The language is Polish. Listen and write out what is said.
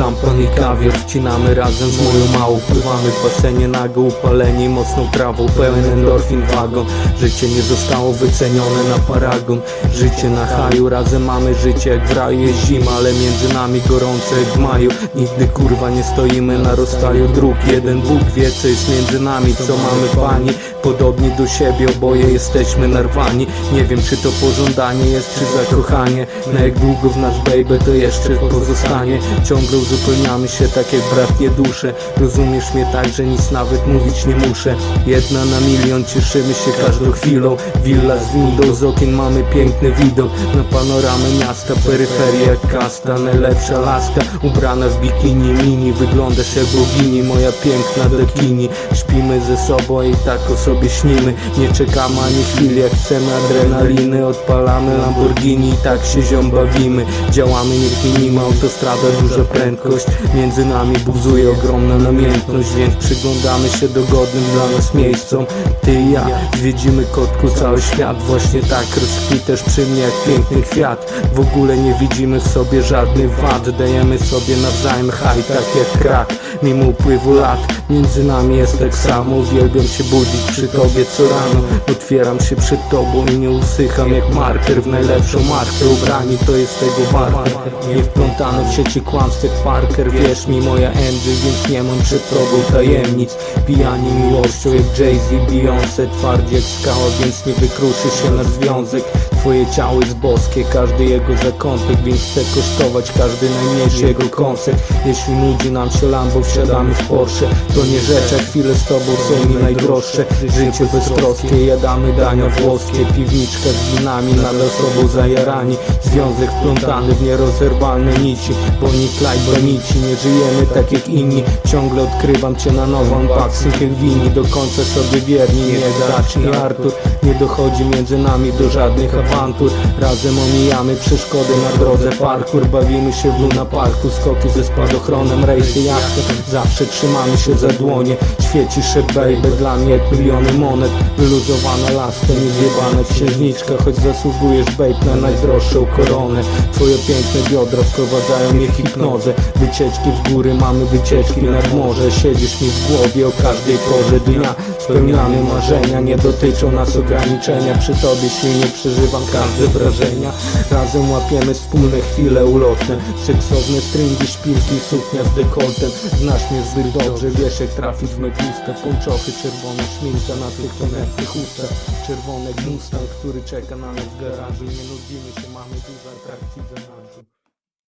szampan i kawior. Wcinamy razem z moją małą Pływamy w basenie nago, upaleni mocną trawą Pełen endorfin wagon. Życie nie zostało wycenione na paragon. Życie na haju, razem mamy życie jak w raju Jest zima, ale między nami gorąco jak w maju. Nigdy kurwa nie stoimy na rozstaju dróg. Jeden Bóg wie co jest między nami, co mamy pani Podobni do siebie, oboje jesteśmy narwani. Nie wiem czy to pożądanie jest, czy zakochanie. Na jak długo w nasz baby to jeszcze pozostanie. Ciągle uzupełniamy się tak jak bratnie dusze. Rozumiesz mnie tak, że nic nawet mówić nie muszę. Jedna na milion, cieszymy się każdą chwilą. Willa z windą, z okien mamy piękny widok. Na panoramę miasta, peryferia kasta Najlepsza laska, ubrana w bikini mini Wyglądasz jak bogini, moja piękna dekini. Śpimy ze sobą i tak o sobie śnimy. Nie czekamy ani chwili, jak chcemy adrenaliny. Odpalamy Lamborghini i tak się ziom bawimy. Działamy, nie kminimy, autostrada, duża prędkość. Między nami buzuje ogromna namiętność Więc przyglądamy się dogodnym dla nas miejscom. Ty i ja zwiedzimy kotku cały świat. Właśnie tak rozkwitasz przy mnie jak piękny kwiat. W ogóle nie widzimy w sobie żadnych wad. Dajemy sobie nawzajem haj, tak jak krak. Mimo upływu lat Między nami jest tak samo. Uwielbiam się budzić przy tobie co rano. Otwieram się przed tobą i nie usycham jak marker W najlepszą markę. Ubrani to jest tego warte Nie wplątany w sieci kłamstw Parker. Wierz mi moja Angie, więc nie mam przed tobą tajemnic. Pijani miłością jak Jay-Z, Beyoncé. Twardzi jak skała, więc nie wykruszy się nasz związek. Twoje ciało jest boskie, każdy jego zakątek Więc chcę kosztować każdy najmniejszy jego kąsek Jeśli nudzi nam się Lambo, wsiadamy w Porsche. To nie rzecz, a chwile z tobą są mi najdroższe Życie beztroskie, jadamy dania włoskie Piwniczka z winami, nadal sobą zajarani. Związek wplątany w nierozerwalne nici Bonnie Clyde, bonici, nie żyjemy tak jak inni. Ciągle odkrywam cię na nowo, unboxing jak wini Do końca sobie wierni, nie Dacz i Artur. Nie dochodzi między nami do żadnych awantur. Razem omijamy przeszkody na drodze parkour. Bawimy się w Luna Parku, skoki ze spadochronem Rejsy jachty, zawsze trzymamy się za dłonie. Świeci się baby, dla mnie jak miliony monet Wyluzowana laska, niezjebana księżniczka Choć zasługujesz babe na najdroższą koronę. Twoje piękne biodra wprowadzają mnie w hipnozę. Wycieczki w góry, mamy wycieczki nad morze. Siedzisz mi w głowie o każdej porze dnia Spełniamy marzenia, nie dotyczą nas ograniczenia. Przy tobie silnie przeżywam każde wrażenia. Razem łapiemy wspólne chwile ulotne Seksowne stringi, szpilki, suknia z dekoltem. Znasz mnie zbyt dobrze, wiesz jak trafić w me gusta Pończochy, czerwona szminka na tych tonetnych ustach Czerwony Mustang, który czeka na nas w garażu. Nie nudzimy się, mamy dużo atrakcji w zanadrzu